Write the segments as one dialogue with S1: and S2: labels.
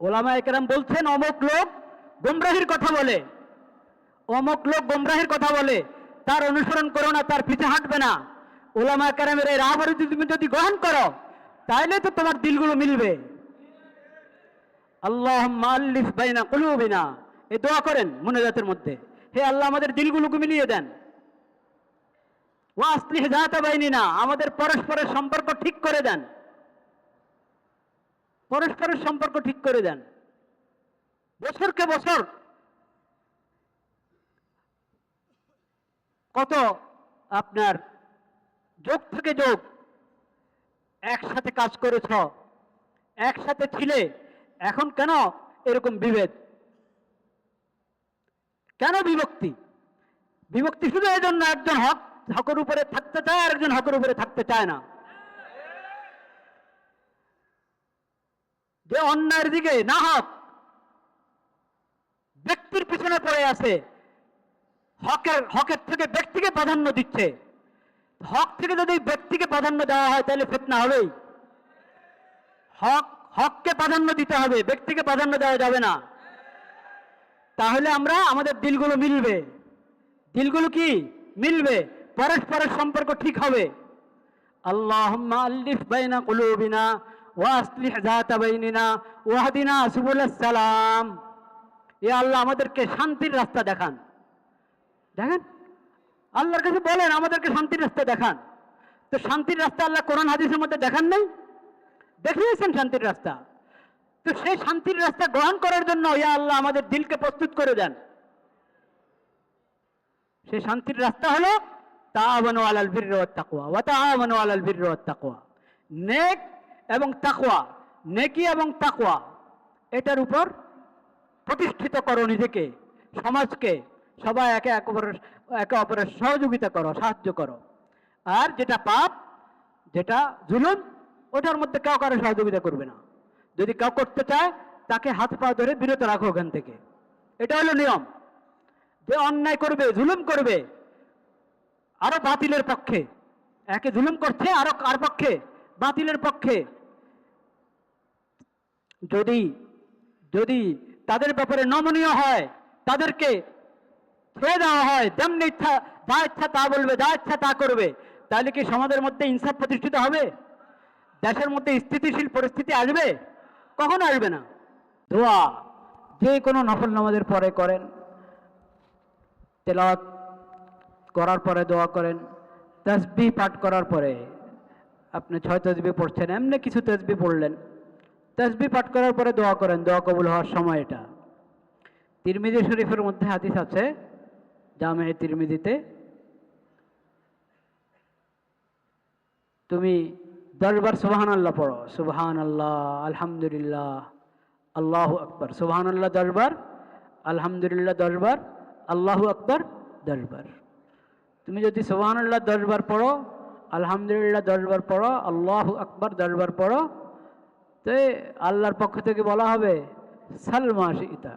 S1: ওলামা একরাম বলছেন, অমুক লোক গোমরাহির কথা বলে। অমুক লোক গোমরাহির কথা বলে। তার অনুসরণ করো না, তার পিছে হাঁটবে না। ওলামা একরামের এই রাহ যদি তুমি যদি গ্রহণ করো তাহলে তো তোমার দিলগুলো মিলবে। আল্লাহ মাল্লিফ বাইনা কুলুবিনা। এ দোয়া করেন মনোজাতের মধ্যে। হে আল্লাহ, আমাদের দিলগুলোকে মিলিয়ে দেন। ওয়াসলিহ জাতা বাইনিনা। আমাদের পরস্পরের সম্পর্ক ঠিক করে দেন। পরস্পরের সম্পর্ক ঠিক করে দেন। বছরকে বছর কত আপনার যোগ থেকে যোগ একসাথে কাজ করেছ, একসাথে ছিলে, এখন কেন এরকম বিভেদ? কেন বিভক্তি? বিভক্তি শুধু এই জন্য একজন হক হকের উপরে থাকতে চায় আর একজন হকের উপরে থাকতে চায় না। যে অন্যায়ের দিকে না হক ব্যক্তির পিছনে পড়ে আছে। হকের হকের থেকে ব্যক্তিকে প্রাধান্য দিচ্ছে। হক থেকে যদি ব্যক্তিকে প্রাধান্য দেওয়া হয়, তাহলে ফেতনা হবেই। হক, হককে প্রাধান্য দিতে হবে, ব্যক্তিকে প্রাধান্য দেওয়া যাবে না। তাহলে আমরা, আমাদের দিলগুলো মিলবে। দিলগুলো কি? মিলবে। পরস্পরের সম্পর্ক ঠিক হবে। আল্লাহ আল্লিফ বাইনা কুলুবিনা। ওয়া আসলিহ যাতা বাইনিনা, ওয়াহদিনা সুবুলাস সালাম এ আল্লাহ আমাদেরকে শান্তির রাস্তা দেখান। দেখেন? আল্লাহর কাছে বলেন, আমাদেরকে শান্তির রাস্তা দেখান। তো শান্তির রাস্তা আল্লাহ কোরআন হাদিসের মধ্যে দেখান নাই? দেখিয়েছেন শান্তির রাস্তা। তো সেই শান্তির রাস্তা গ্রহণ করার জন্য ইয়া আল্লাহ আমাদের দিলকে প্রস্তুত করে দেন। সেই শান্তির রাস্তা হলো, তাআমানু আলাল বিররি ওয়াত তাকওয়া ওয়া তাআমানু আলাল বিররি ওয়াত তাকওয়া নেক এবং তাকওয়া, নেকি এবং তাকওয়া, এটার উপর প্রতিষ্ঠিত করো নিজেকে, সমাজকে, সবাই একে এক অপরের, একে অপরের সহযোগিতা করো, সাহায্য করো। আর যেটা পাপ, যেটা জুলুম, ওটার মধ্যে কেউ কারও সহযোগিতা করবে না। যদি কেউ করতে চায়, তাকে হাত পা ধরে বিরত রাখো ওখান থেকে। এটা হলো নিয়ম। যে অন্যায় করবে, জুলুম করবে, আরও বাতিলের পক্ষে, একে জুলুম করছে, আরও কার পক্ষে, বাতিলের পক্ষে যদি যদি তাদের ব্যাপারে নমনীয় হয়, তাদেরকে ছেড়ে দেওয়া হয়, যেমনি ইচ্ছা, যা ইচ্ছা তা বলবে, যা ইচ্ছা তা করবে, তাহলে কি সমাজের মধ্যে ইনসাফ প্রতিষ্ঠিত হবে? দেশের মধ্যে স্থিতিশীল পরিস্থিতি আসবে? কখনো আসবে না। দোয়া, যে কোনো নফল নামাজের পরে করেন। তেলাওয়াত করার পরে দোয়া করেন। তসবি পাঠ করার পরে আপনি ছয় তসবি পড়ছেন, এমনি কিছু তসবি পড়লেন। তসবি পাঠ করার পরে দোয়া করেন, দোয়া কবুল হওয়ার সময় এটা। তিরমিজি শরীফের মধ্যে হাদিস আছে জামে তিরমিজিতে, তুমি দশবার সুবাহান আল্লাহ পড়ো সুবাহান আল্লাহ আলহামদুলিল্লাহ, আল্লাহ আকবর সুবাহান আল্লাহ দশবার, আলহামদুলিল্লাহ দশবার, আল্লাহু আকবর দশবার। তুমি যদি সুবাহান আল্লাহ দশবার পড়ো, আলহামদুলিল্লাহ দশবার পড়ো, আল্লাহ আকবর দশবার পড়ো তো আল্লাহর পক্ষ থেকে বলা হবে, সালমা ইতা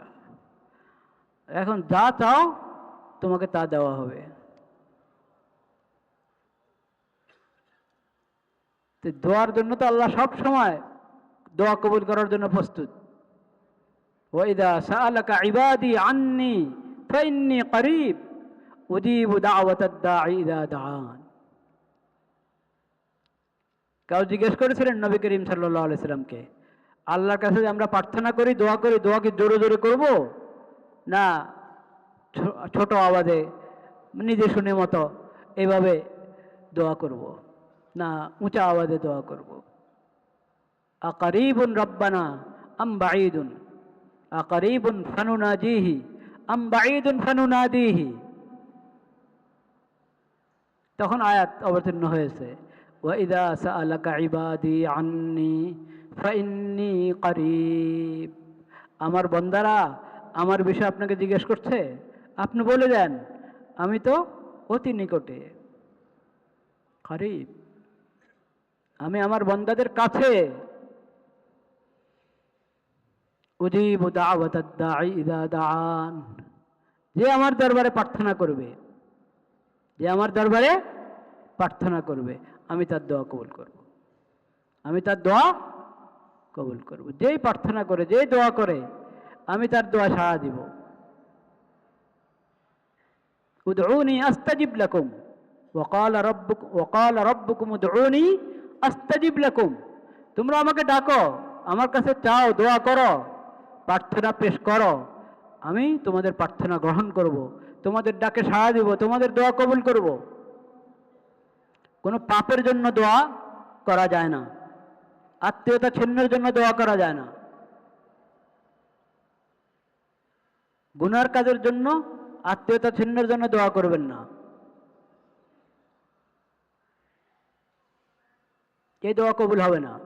S1: এখন যা চাও তোমাকে তা দেওয়া হবে। তো দোয়ার জন্য তো আল্লাহ সব সময় দোয়া কবুল করার জন্য প্রস্তুত। ওয়াইদা সাআলাকা ইবাদি আন্নি করিব, উজিবু দাওয়াতাদ দাঈ ইযা দাআন। কেউ জিজ্ঞেস করেছিলেন নবী করিম সাল্লাল্লাহু আলাইহি আল্লাহর কাছে আমরা প্রার্থনা করি, দোয়া করি, দোয়া কি জোরে জোরে করব? না ছোট আওয়াজে, নিজে শুনে মতো এভাবে দোয়া করব। না, উঁচা আওয়াজে দোয়া করব। আকারিবুন রব্বানা, আম বাঈদুন। আকারিবুন ফানুনাজিহি, আম বাঈদুন ফানুনাদিহি। তখন আয়াত অবতীর্ণ হয়েছে। ওয়াইদা সাআলাকা ইবাদি আন্নি ফাইন্নি করিব আমার বন্দারা, আমার বিষয়ে আপনাকে জিজ্ঞেস করছে, আপনি বলে দেন, আমি তো অতি নিকটে। করিব আমি আমার বন্দাদের কাছে। দাআন। যে আমার দরবারে প্রার্থনা করবে। যে আমার দরবারে প্রার্থনা করবে। আমি তার দোয়া কবুল করব। আমি তার দোয়া কবুল করব। যেই প্রার্থনা করে, যেই দোয়া করে, আমি তার দোয়া সাড়া দিব। উদউনি আস্তাজিব লাকুম। ওয়াকাল রব্বুক ওকাল রব্বুকুম উদউনি আস্তাজিব লাকুম। তোমরা আমাকে ডাকো, আমার কাছে চাও, দোয়া করো, প্রার্থনা পেশ করো। আমি তোমাদের প্রার্থনা গ্রহণ করব। তোমাদের ডাকে সাড়া দিব, তোমাদের দোয়া কবুল করব। কোনো পাপের জন্য দোয়া করা যায় না। আত্মীয়তা ছিন্নের জন্য দোয়া করা যায় না। গুনার কাজের জন্য আত্মীয়তা ছিন্নের জন্য দোয়া করবেন না। এই দোয়া কবুল হবে না?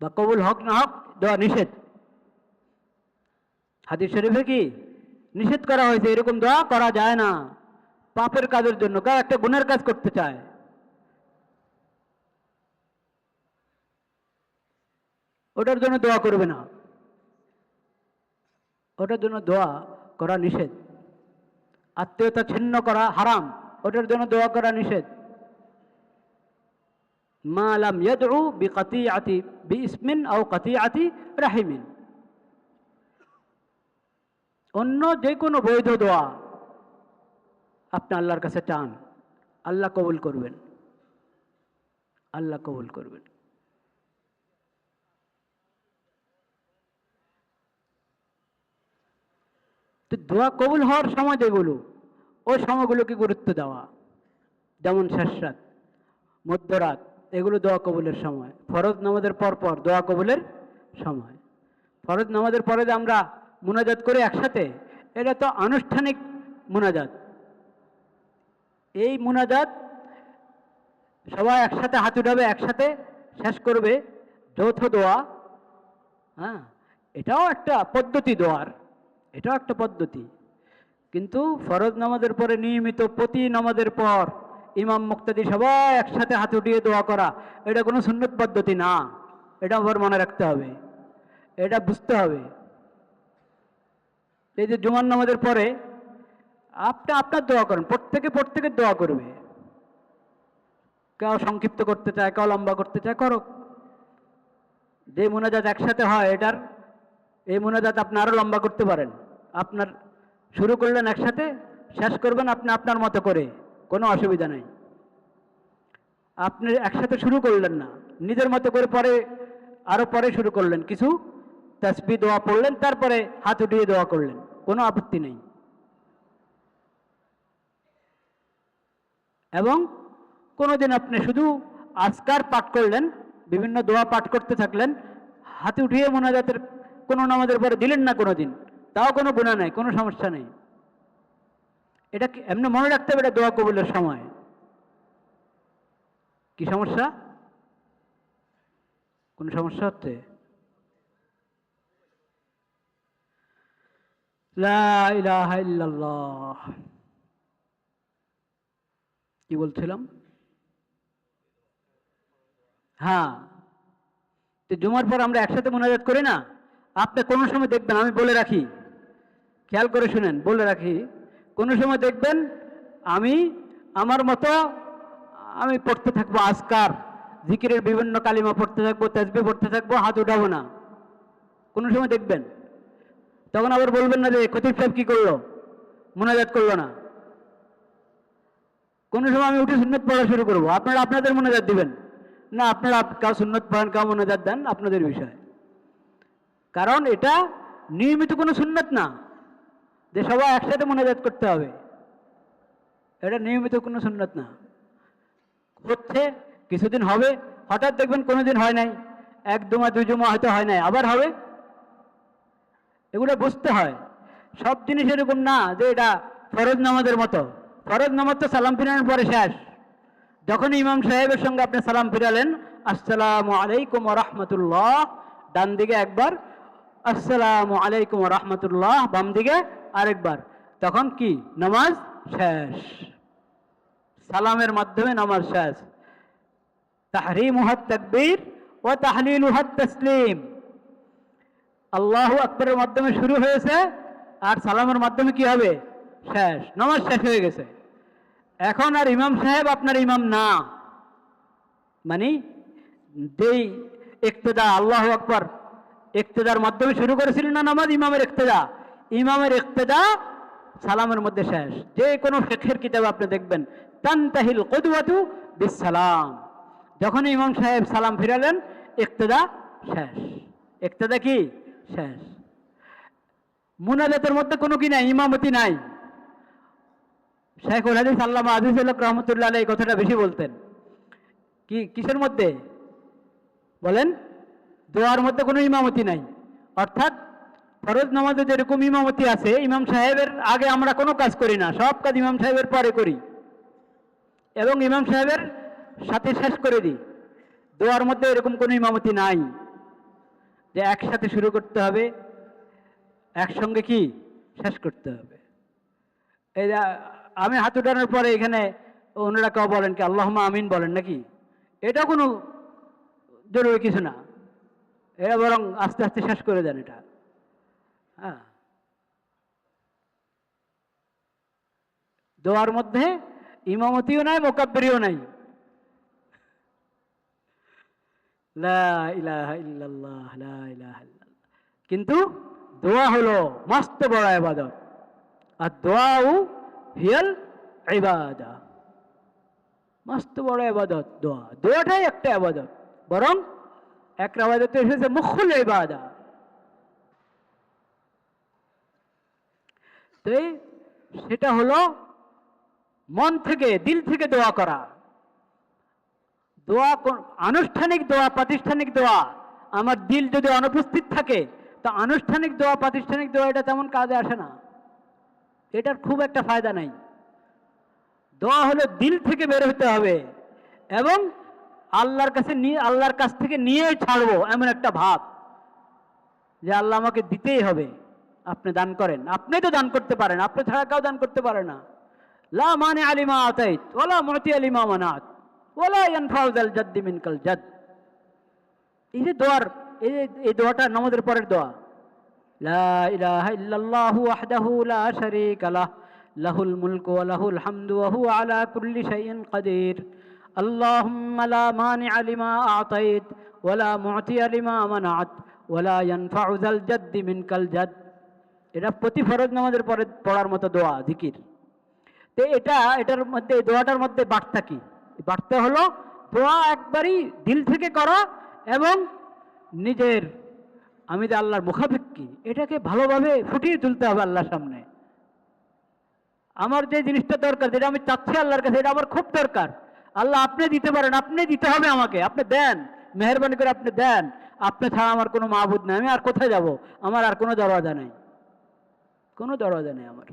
S1: বা কবুল হক না হক দোয়া নিষেধ। হাদিস শরীফে কি নিষেধ করা হয়েছে, এরকম দোয়া করা যায় না। পাপের কাজের জন্য কেউ একটা গুণের কাজ করতে চায়। ওটার জন্য দোয়া করবে না। ওটার জন্য দোয়া করা নিষেধ। আত্মীয়তা ছিন্ন করা হারাম, ওটার জন্য দোয়া করা নিষেধ। মা লাম ইয়াদউ বিকাতিআতি বিইসমিন আও কাতিআতি রাহিমিন। অন্য যে কোনো বৈধ দোয়া আপনি আল্লাহর কাছে চান, আল্লাহ কবুল করবেন। আল্লাহ কবুল করবেন। তো দোয়া কবুল হওয়ার সময় যেগুলো ওই সময়গুলোকে গুরুত্ব দেওয়া। যেমন শেষরাত মধ্যরাত, এগুলো দোয়া কবুলের সময়। ফরজ নামাজের পর পর দোয়া কবুলের সময়। ফরজ নামাজের পরে যে আমরা মোনাজাত করি একসাথে, এটা তো আনুষ্ঠানিক মোনাজাত। এই মোনাজাত সবাই একসাথে হাত উঠাবে, একসাথে শেষ করবে। যৌথ দোয়া হ্যাঁ? এটাও একটা পদ্ধতি দোয়ার। এটাও একটা পদ্ধতি। কিন্তু ফরজ নামাজের পরে, নিয়মিত প্রতি নামাজের পর ইমাম, মুক্তাদি সবাই একসাথে হাত উঠিয়ে দোয়া করা, এটা কোনো সুন্নত পদ্ধতি না। এটা আবার মনে রাখতে হবে। এটা বুঝতে হবে। এই যে জুমার নামাজের পরে আপনি আপনার দোয়া করেন, প্রত্যেকে প্রত্যেকের দোয়া করবে। কেউ সংক্ষিপ্ত করতে চায়, কেউ লম্বা করতে চায় করো যে মোনাজাত একসাথে হয়, এটার এই মোনাজাত আপনি আরও লম্বা করতে পারেন। আপনার শুরু করলেন একসাথে, শেষ করবেন আপনি আপনার মতো করে, কোনো অসুবিধা নেই। আপনি একসাথে শুরু করলেন না, নিজের মতো করে পরে আরও পরে শুরু করলেন। কিছু তসবি দোয়া পড়লেন, তারপরে হাত উঠিয়ে দোয়া করলেন, কোনো আপত্তি নেই। এবং কোনোদিন আপনি শুধু আজকার পাঠ করলেন, বিভিন্ন দোয়া পাঠ করতে থাকলেন, হাতে উঠিয়ে মোনাজাতের কোনো নামাজের পরে দিলেন না কোনো দিন তাও কোনো গুণা নেই, কোনো সমস্যা নেই। এটা এমনি মনে রাখতে হবে এটা দোয়া কবুলের সময়। কি সমস্যা? কোন সমস্যা হচ্ছে? লা ইলাহা ইল্লাল্লাহ। কি বলছিলাম? হ্যাঁ। তো জুমার পর আমরা একসাথে মোনাজাত করি না? আপনি কোনো সময় দেখবেন, আমি বলে রাখি। খেয়াল করে শুনেন, বলে রাখি। কোনো সময় দেখবেন, আমি আমার মতো, আমি পড়তে থাকব আজকার। জিকিরের বিভিন্ন কালিমা পড়তে থাকব, তেজবি পড়তে থাকব, হাত উঠাবো না। কোনো সময় দেখবেন। তখন আবার বলবেন না যে, খতিব সাহেব কি করল? মোনাজাত করল না। কোনো সময় আমি উঠে সুন্নত পড়া শুরু করব। আপনারা আপনাদের মোনাজাত দিবেন। না, আপনারা আপ- কাউ সুন্নত পড়েন কাউ মোনাজাত দেন, আপনাদের বিষয়। কারণ এটা নিয়মিত কোনো সুন্নত না। যে সবাই একসাথে মোনাজাত করতে হবে। এটা নিয়মিত কোনো সুন্নত না। হচ্ছে, কিছুদিন হবে, হঠাৎ দেখবেন কোনো দিন হয় নাই। এক দুমা দুই জমা হয়তো হয় নাই, আবার হবে। এগুলো বুঝতে হয়। সব জিনিস এরকম না যে এটা ফরজ নামাজের মতো। ফরজ নামাজ তো সালাম ফিরানোর পরে শেষ। যখন ইমাম সাহেবের সঙ্গে আপনি সালাম ফিরালেন, আসসালামু আলাইকুম রহমতুল্লাহ, ডান দিকে একবার, আসসালামু আলাইকুম রহমতুল্লাহ, বাম দিকে আরেকবার। তখন কি? নামাজ শেষ। সালামের মাধ্যমে নামাজ শেষ। তাহরিমুহাত তাকবীর ও তাহলিলুহাত তসলিম। আল্লাহ আকবরের মাধ্যমে শুরু হয়েছে, আর সালামের মাধ্যমে কি হবে? শেষ। নামাজ শেষ হয়ে গেছে। এখন আর ইমাম সাহেব আপনার ইমাম না। মানে যেই ইক্তেদা, আল্লাহ আকবর, ইক্তেদার মাধ্যমে শুরু করেছিলেন না নামাজ? ইমামের ইক্তেদা। ইমামের একতেদা সালামের মধ্যে শেষ। যে কোনো ফেখের কিতাবে আপনি দেখবেন, তানতাহিল কদুয়াতু বিসালাম যখন ইমাম সাহেব সালাম ফিরালেন, ইক্তেদা শেষ। ইক্তেদা কি? শেষ। মুনাজাতের মধ্যে কোনো কি নাই? ইমামতি নাই। শেখুল হাদিস আল্লামা আজিজুল হক রহমতুল্লাহ এই কথাটা বেশি বলতেন। কি, কিসের মধ্যে? বলেন, দোয়ার মধ্যে কোনো ইমামতি নাই। অর্থাৎ, ফরজ নামাজে যেরকম ইমামতি আছে, ইমাম সাহেবের আগে আমরা কোনো কাজ করি না, সব কাজ ইমাম সাহেবের পরে করি। এবং ইমাম সাহেবের সাথে শেষ করে দিই। দোয়ার মধ্যে এরকম কোনো ইমামতি নাই। যে একসাথে শুরু করতে হবে, একসঙ্গে কি? শেষ করতে হবে। এই আমি হাত উঠানোর পরে এখানে অন্যরা কেউ বলেন কি আল্লাহ আমিন বলেন নাকি? এটা কোনো জরুরি কিছু না। এরা বরং আস্তে আস্তে শেষ করে দেন এটা। হ্যাঁ। দোয়ার মধ্যে ইমামতিও নাই, মোকাব্বরিও নাই। কিন্তু দোয়া হলো মস্ত বড় আবাদত। আর দোয়াও হিয়াল ইবাদা। মস্ত বড় আবাদত দোয়া। দোয়াটাই একটা আবাদত বরং এক আবাদতে এসেছে মুখুল ইবাদা। তো সেটা হলো মন থেকে, দিল থেকে দোয়া করা। দোয়া আনুষ্ঠানিক দোয়া, প্রাতিষ্ঠানিক দোয়া। আমার দিল যদি অনুপস্থিত থাকে, তো আনুষ্ঠানিক দোয়া, প্রাতিষ্ঠানিক দোয়া, এটা তেমন কাজে আসে না। এটার খুব একটা ফায়দা নাই। দোয়া হলো দিল থেকে বের হতে হবে এবং আল্লাহর কাছে নিয়ে আল্লাহর কাছ থেকে নিয়ে ছাড়বো এমন একটা ভাব যে আল্লাহ আমাকে দিতেই হবে। আপনি দান করেন। আপনি তো দান করতে পারেন, আপনি ছাড়া কেউ দান করতে পারে না। লা মানে আলিমা আতাইত ওলা মতি আলিমা মানাত ওলা ইয়ানফাউজাল জাদ্দি মিনকাল জাদ। এই যে দোয়ার, এই এই দোয়াটা নামাজের পরের দোয়া। লা ইলাহা ইল্লাল্লাহু ওয়াহদাহু লা শারীকা লাহ লাহুল মুলকু ওয়া লাহুল হামদু ওয়া হুয়া আলা কুল্লি শাইইন কাদির اللهم لا مانع لما أعطيت ولا معطي لما منعت ولا ينفع ذا الجد منك الجد এটা প্রতি ফরজ নামাজের পরে পড়ার মতো দোয়া জিকির তো এটা এটার মধ্যে এই দোয়াটার মধ্যে বার্তা কি এই বার্তা হলো দোয়া একবারই দিল থেকে করা এবং নিজের আমি যে আল্লাহর মুখাপেক্ষি, এটাকে ভালোভাবে ফুটিয়ে তুলতে হবে আল্লাহর সামনে। আমার যে জিনিসটা দরকার, যেটা আমি চাচ্ছি আল্লাহর কাছে, এটা আমার খুব দরকার। আল্লাহ আপনি দিতে পারেন, আপনি দিতে হবে আমাকে, আপনি দেন। মেহরবানি করে আপনি দেন। আপনি ছাড়া আমার কোনো মাহবুদ নেই, আমি আর কোথায় যাব? আমার আর কোনো দরওয়াজা নেই। কোনো দরওয়াজা নেই আমার।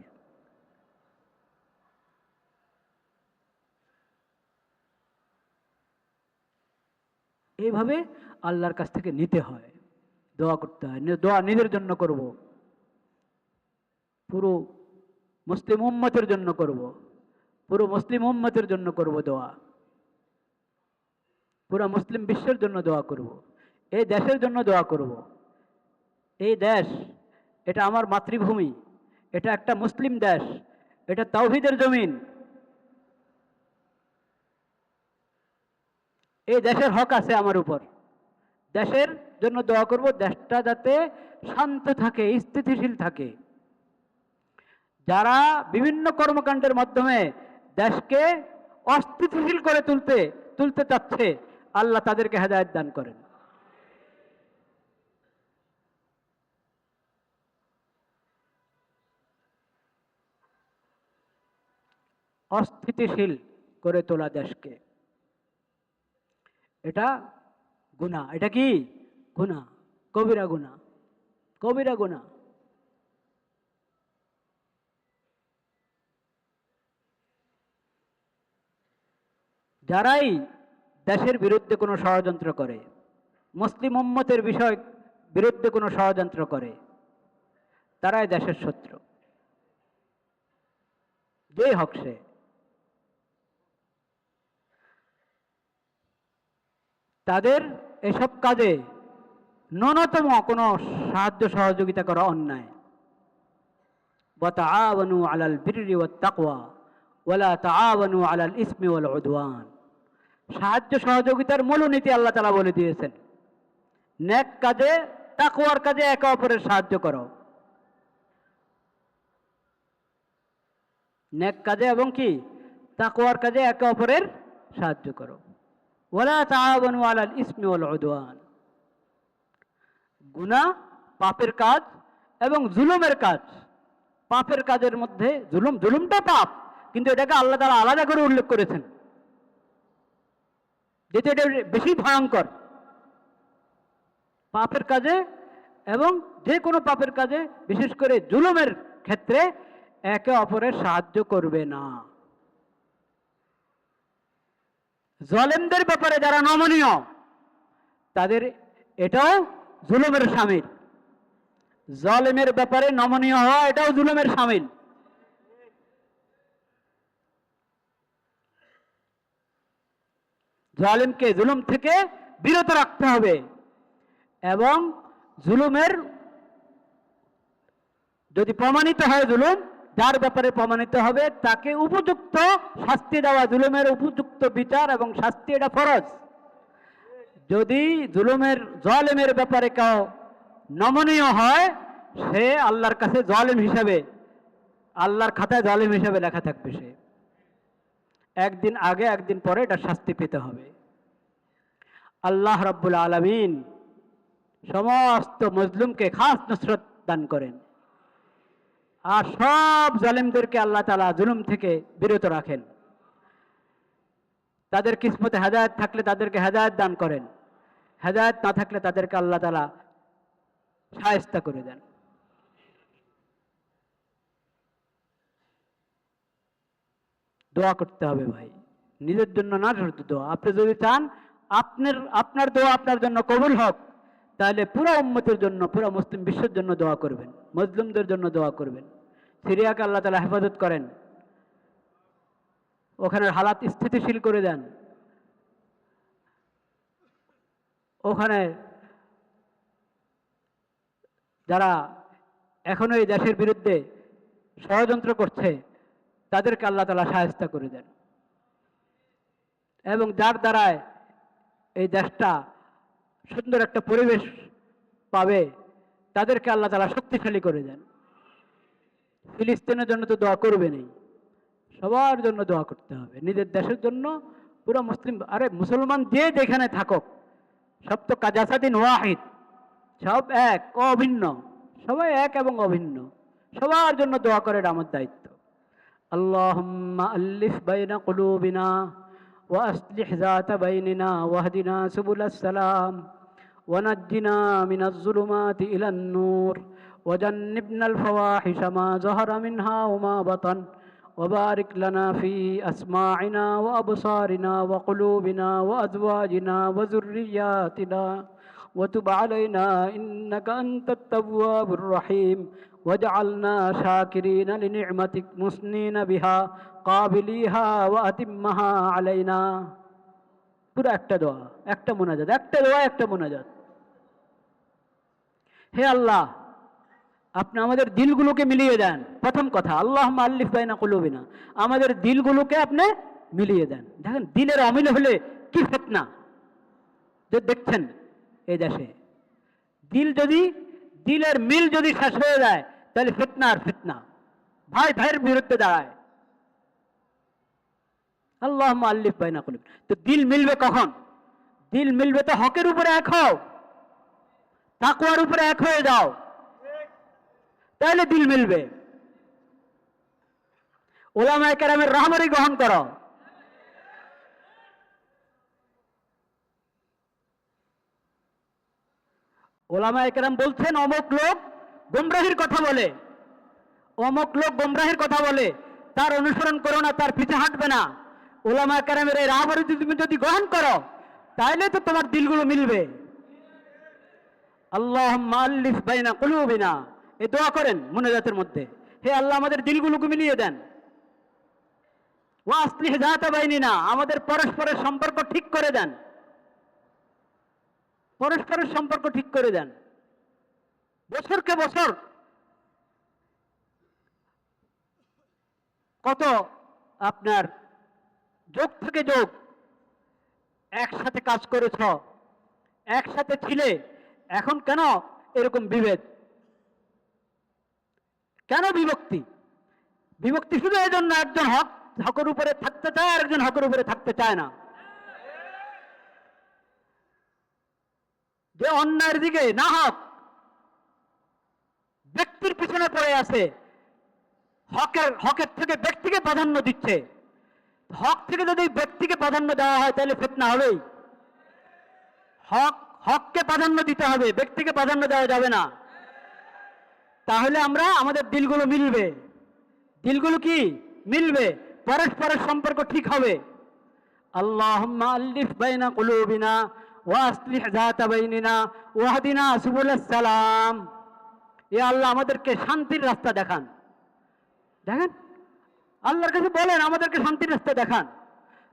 S1: এইভাবে আল্লাহর কাছ থেকে নিতে হয়। দোয়া করতে হয়। দোয়া নিজের জন্য করব। পুরো মুসলিম উম্মতের জন্য করব। পুরো মুসলিম উম্মতের জন্য করব দোয়া। পুরো মুসলিম বিশ্বের জন্য দোয়া করব। এই দেশের জন্য দোয়া করব। এই দেশ, এটা আমার মাতৃভূমি। এটা একটা মুসলিম দেশ। এটা তাওহিদের জমিন। এই দেশের হক আছে আমার উপর। দেশের জন্য দোয়া করব, দেশটা যাতে শান্ত থাকে, স্থিতিশীল থাকে। যারা বিভিন্ন কর্মকাণ্ডের মাধ্যমে দেশকে অস্থিতিশীল করে তুলতে তুলতে চাচ্ছে, আল্লাহ তাদেরকে হেদায়ত দান করেন। অস্থিতিশীল করে তোলা দেশকে। এটা গুণা, এটা কি? গুণা, কবিরা গুণা কবিরা গুণা। যারাই দেশের বিরুদ্ধে কোনো ষড়যন্ত্র করে, মুসলিম উম্মতের বিষয় বিরুদ্ধে কোনো ষড়যন্ত্র করে, তারাই দেশের শত্রু। যেই হক সে। তাদের এসব কাজে ন্যূনতম কোনো সাহায্য সহযোগিতা করা অন্যায় وتعاونوا على البر والتقوى ولا تعاونوا على الإثم والعدوان সাহায্য সহযোগিতার মূলনীতি আল্লাহ তালা বলে দিয়েছেন নেক কাজে তাকুয়ার কাজে একে অপরের সাহায্য করো নেক কাজে এবং কি তাকুয়ার কাজে একে অপরের সাহায্য করো ওলা তাআবানু আলাল ইসমি ওয়াল উদওয়ান। গুনাহ পাপের কাজ এবং জুলুমের কাজ। পাপের কাজের মধ্যে জুলুম, জুলুমটা পাপ, কিন্তু এটাকে আল্লাহ তাআলা আলাদা করে উল্লেখ করেছেন। যেটা এটা বেশি ভয়ঙ্কর। পাপের কাজে এবং যে কোনো পাপের কাজে বিশেষ করে জুলুমের ক্ষেত্রে একে অপরের সাহায্য করবে না। জলেমদের ব্যাপারে যারা নমনীয়, তাদের এটাও জুলুমের সামিল জলেমের ব্যাপারে নমনীয় হওয়া এটাও জুলুমের সামিল জালিমকে জুলুম থেকে বিরত রাখতে হবে এবং জুলুমের যদি প্রমাণিত হয় জুলুম যার ব্যাপারে প্রমাণিত হবে, তাকে উপযুক্ত শাস্তি দেওয়া, জুলুমের উপযুক্ত বিচার এবং শাস্তি এটা ফরজ। যদি জুলুমের জলেমের ব্যাপারে কেউ নমনীয় হয়, সে আল্লাহর কাছে জলেম হিসাবে, আল্লাহর খাতায় জলেম হিসাবে লেখা থাকবে সে। একদিন আগে, একদিন পরে এটা শাস্তি পেতে হবে। আল্লাহ রাব্বুল আলামিন সমস্ত মজলুমকে খাস নসরত দান করেন। আর সব জালেমদেরকে আল্লাহ তালা জুলুম থেকে বিরত রাখেন। তাদের কিসমতে হেদায়ত থাকলে তাদেরকে হেদায়ত দান করেন। হেদায়ত না থাকলে তাদেরকে আল্লাহ তালা সায়স্তা করে দেন। দোয়া করতে হবে ভাই। নিজের জন্য না শুধু দোয়া। আপনি যদি চান, আপনার আপনার দোয়া আপনার জন্য কবুল হোক। তাহলে পুরো উম্মতের জন্য, পুরো মুসলিম বিশ্বের জন্য দোয়া করবেন। মজলুমদের জন্য দোয়া করবেন। সিরিয়াকে আল্লাহ তালা হেফাজত করেন। ওখানের হালাত স্থিতিশীল করে দেন। ওখানে যারা এখনও এই দেশের বিরুদ্ধে ষড়যন্ত্র করছে, তাদেরকে আল্লাহ তালা সাহায্য করে দেন। এবং যার দ্বারায় এই দেশটা সুন্দর একটা পরিবেশ পাবে, তাদেরকে আল্লাহ তারা শক্তিশালী করে দেন। ফিলিস্তিনের জন্য তো দোয়া করবে নেই। সবার জন্য দোয়া করতে হবে। নিজের দেশের জন্য পুরো মুসলিম, আরে মুসলমান যে যেখানে থাকক, সব তো কাজাসাদিন ওয়াহিদ, সব এক, অভিন্ন। সবাই এক এবং অভিন্ন। সবার জন্য দোয়া করে আমার দায়িত্ব। আল্লাহ আল্লিফ বাইনা কলুবিনা। وأصلح ذات بيننا واهدنا سبل السلام ونجنا من الظلمات إلى النور وجنبنا الفواحش ما ظهر منها وما بطن وبارك لنا في أسماعنا وأبصارنا وقلوبنا وأزواجنا وذرياتنا وتب علينا إنك أنت التواب الرحيم واجعلنا شاكرين لنعمتك مسنين بها قابليها وأتمها علينا পুরো একটা দোয়া একটা মোনাজাত একটা দোয়া একটা মোনাজাত হে আল্লাহ আপনি আমাদের দিলগুলোকে মিলিয়ে দেন প্রথম কথা আল্লাহ আল্লিফ বাইনা কলুবিনা আমাদের দিলগুলোকে আপনি মিলিয়ে দেন দেখেন দিলের অমিল হলে কি ফেতনা যে দেখছেন এই দেশে দিল যদি দিলের মিল যদি শেষ হয়ে যায় তাহলে ফিতনা আর ফিতনা। ভাই, ভাইয়ের বিরুদ্ধে দাঁড়ায়। আল্লাহ আল্লিফ বাইনা কলুব। তো দিল মিলবে কখন? দিল মিলবে তো হকের উপরে এক হও। তাকুয়ার উপরে এক হয়ে যাও। তাহলে দিল মিলবে। ওলামায় কেরামের রহমারি গ্রহণ করো। ওলামায় কেরাম বলছেন, অমুক লোক গোমরাহির কথা বলে। অমুক লোক গোমরাহির কথা বলে। তার অনুসরণ করো না, তার পিছে হাঁটবে না। ওলামা কেরামের এই রাহবারি তুমি যদি গ্রহণ করো তাহলে তো তোমার দিলগুলো মিলবে। আল্লাহ মাল্লিফ বাইনা কুলুবিনা। এই দোয়া করেন মোনাজাতের মধ্যে। হে আল্লাহ, আমাদের দিলগুলোকে মিলিয়ে দেন। ও ওয়াসলিহ জাতা বাইনি না আমাদের পরস্পরের সম্পর্ক ঠিক করে দেন। পরস্পরের সম্পর্ক ঠিক করে দেন। বছরকে বছর? কত? আপনার যোগ থেকে যোগ। একসাথে কাজ করেছ। একসাথে ছিলে। এখন কেন এরকম বিভেদ? কেন বিভক্তি? বিভক্তি শুধু এই জন্য একজন হক, হকের উপরে থাকতে চায় আর একজন হকের উপরে থাকতে চায় না। যে অন্যায়ের দিকে না হক ব্যক্তির পিছনে পড়ে আছে। হকের হকের থেকে ব্যক্তিকে প্রাধান্য দিচ্ছে। হক থেকে যদি ব্যক্তিকে প্রাধান্য দেওয়া হয়, তাহলে ফেতনা হবেই। হক, হককে প্রাধান্য দিতে হবে, ব্যক্তিকে প্রাধান্য দেওয়া যাবে না। তাহলে আমরা, আমাদের দিলগুলো মিলবে। দিলগুলো কি? মিলবে। পরস্পরের সম্পর্ক ঠিক হবে। আল্লাহুম্মা আল্লিফ বাইনা কুলুবিনা ওয়াহদিনা সুবুলাস সালাম। এ আল্লাহ আমাদেরকে শান্তির রাস্তা দেখান। দেখেন? আল্লাহর কাছে বলেন, আমাদেরকে শান্তির রাস্তা দেখান।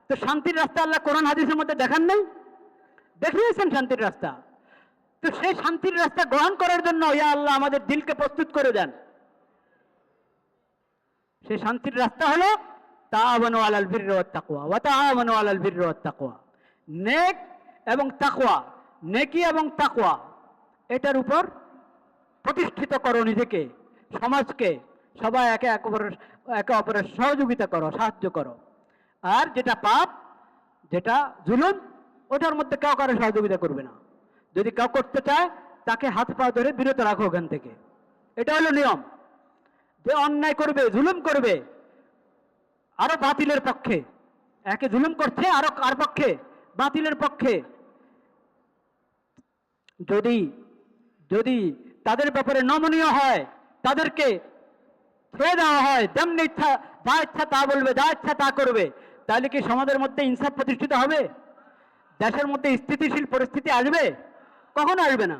S1: তো শান্তির রাস্তা আল্লাহ কোরআন হাদিসের মধ্যে দেখান নাই? দেখিয়েছেন শান্তির রাস্তা। তো সেই শান্তির রাস্তা গ্রহণ করার জন্য ইয়া আল্লাহ আমাদের দিলকে প্রস্তুত করে দেন। সেই শান্তির রাস্তা হলো আলাল নেক এবং তাকওয়া, নেকি এবং তাকওয়া, এটার উপর প্রতিষ্ঠিত করো নিজেকে, সমাজকে, সবাই একে এক অপরের, একে অপরের সহযোগিতা করো, সাহায্য করো। আর যেটা পাপ, যেটা জুলুম, ওটার মধ্যে কেউ কারও সহযোগিতা করবে না। যদি কেউ করতে চায়, তাকে হাত পা ধরে বিরত রাখো ওখান থেকে। এটা হলো নিয়ম। যে অন্যায় করবে, জুলুম করবে, আরও বাতিলের পক্ষে, একে জুলুম করছে, আরও কার পক্ষে? বাতিলের পক্ষে। যদি যদি তাদের ব্যাপারে নমনীয় হয়, তাদেরকে ছেড়ে দেওয়া হয়, যেমনি ইচ্ছা, যা ইচ্ছা তা বলবে, যা ইচ্ছা তা করবে। তাহলে কি সমাজের মধ্যে ইনসাফ প্রতিষ্ঠিত হবে? দেশের মধ্যে স্থিতিশীল পরিস্থিতি আসবে? কখনো আসবে না?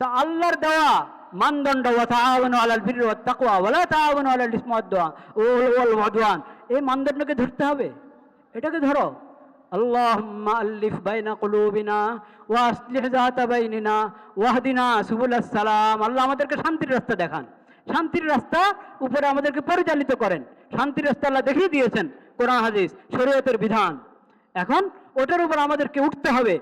S1: তা আল্লাহর দেওয়া মানদণ্ড এই মানদণ্ডকে ধরতে হবে। এটাকে ধরো। আল্লিফ বাইনা কুলুবিনা ওয়া আসলিহ যাতা বাইনিনা ওয়াহদিনা সুবুলাস সালাম। আল্লাহ আমাদেরকে শান্তির রাস্তা দেখান। শান্তির রাস্তা উপরে আমাদেরকে পরিচালিত করেন। শান্তির রাস্তা আল্লাহ দেখিয়ে দিয়েছেন কোরআন, হাদিস, শরীয়তের বিধান। এখন ওটার উপর আমাদেরকে উঠতে হবে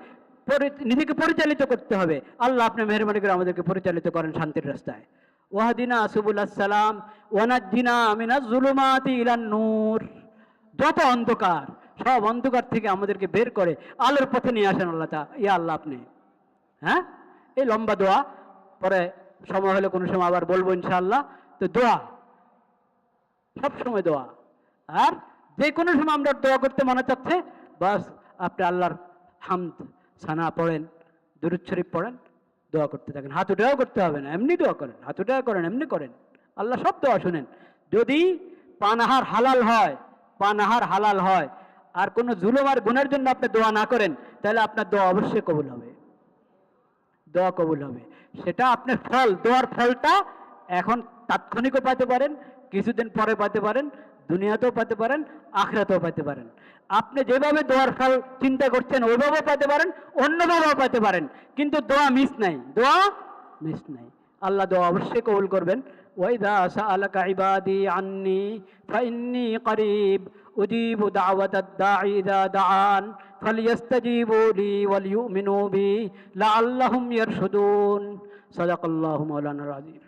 S1: নিজেকে পরিচালিত করতে হবে। আল্লাহ আপনি মেহরবানি করে আমাদেরকে পরিচালিত করেন শান্তির রাস্তায়। ওয়াহদিনা সুবুল আসসালাম ওয়ানাজ্জিনা মিনাজ জুলুমাতি ইলান নূর। যত অন্ধকার সব অন্ধকার থেকে আমাদেরকে বের করে আলোর পথে নিয়ে আসেন আল্লাহ তা ইয়া আল্লাহ আপনি। হ্যাঁ? এই লম্বা দোয়া। পরে সময় হলে কোনো সময় আবার বলব ইনশাআল্লাহ। তো দোয়া। সব সময় দোয়া। আর যে কোনো সময় আমরা দোয়া করতে মনে চাচ্ছে, বাস আপনি আল্লাহর হামদ, সানা পড়েন, দুরুদ শরীফ পড়েন, দোয়া করতে থাকেন। হাত করতে হবে না, এমনি দোয়া করেন। হাত করেন, এমনি করেন। আল্লাহ সব দোয়া শুনেন। যদি পানাহার হালাল হয়, পানাহার হালাল হয় আর কোনো জুলুম আর গুণের জন্য আপনি দোয়া না করেন, তাহলে আপনার দোয়া অবশ্যই কবুল হবে। দোয়া কবুল হবে। সেটা আপনার ফল, দোয়ার ফলটা এখন তাৎক্ষণিকও পাতে পারেন, কিছুদিন পরে পাতে পারেন, দুনিয়াতেও পাতে পারেন, আখরাতেও পাতে পারেন। আপনি যেভাবে দোয়ার ফল চিন্তা করছেন, ওইভাবেও পাতে পারেন, অন্যভাবেও পাতে পারেন। কিন্তু দোয়া মিস নাই, দোয়া মিস নাই। আল্লাহ দোয়া অবশ্যই কবুল করবেন। وإذا سألك عبادي عني فإني قريب أجيب دعوة الداعي إذا دعان فليستجيبوا لي وليؤمنوا بي لعلهم يرشدون. صدق الله مولانا العظيم.